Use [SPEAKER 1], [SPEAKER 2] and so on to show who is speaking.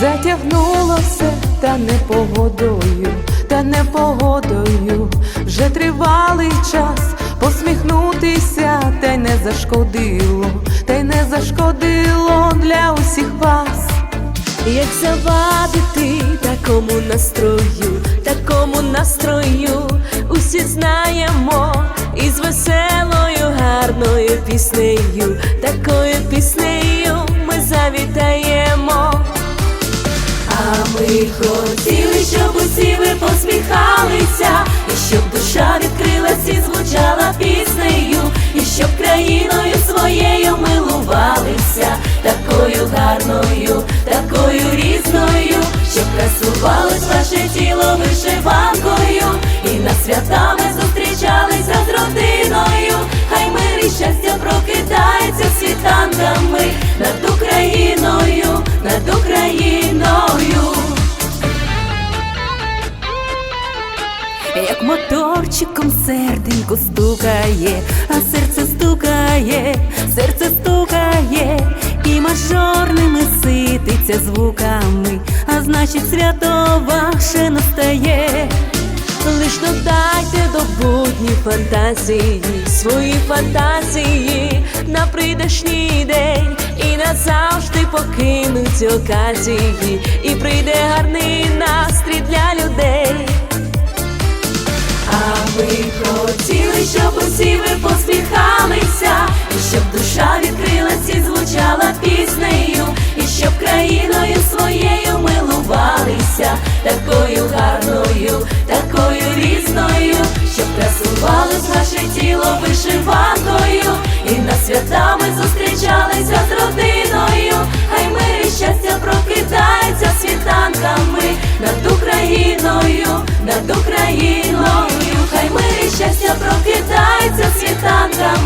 [SPEAKER 1] все, та не погодою, та не погодою, вже тривалий час посміхнутися, та й не зашкодило, та й не зашкодило для усіх вас.
[SPEAKER 2] Як завадити такому настрою, такому настрою, усі знаємо, із веселою, гарною піснею, такою піснею хотіли, щоб усі ви посміхалися, і щоб душа відкрилась і звучала піснею, і щоб країною своєю милувалися, такою гарною, такою різною, щоб красувалось ваше тіло вишиванкою, і на святами моторчиком серденько стукає, а серце стукає, серце стукає, і мажорними сититься звуками, а значить свято ваше настає. Лиш додайте до будні фантазії, свої фантазії на прийдешній день і назавжди покинуть оказії, і прийде гарний настрій для людей. Ми хотіли, щоб усі ви посміхалися, і щоб душа відкрилась і звучала піснею, і щоб країною своєю милувалися, такою гарною, такою різною, щоб красувалось ваше тіло вишиванкою, і на святами зустрічалися з родиною, хай мир і щастя прокидається світанками над Україною, над Україною, хай мир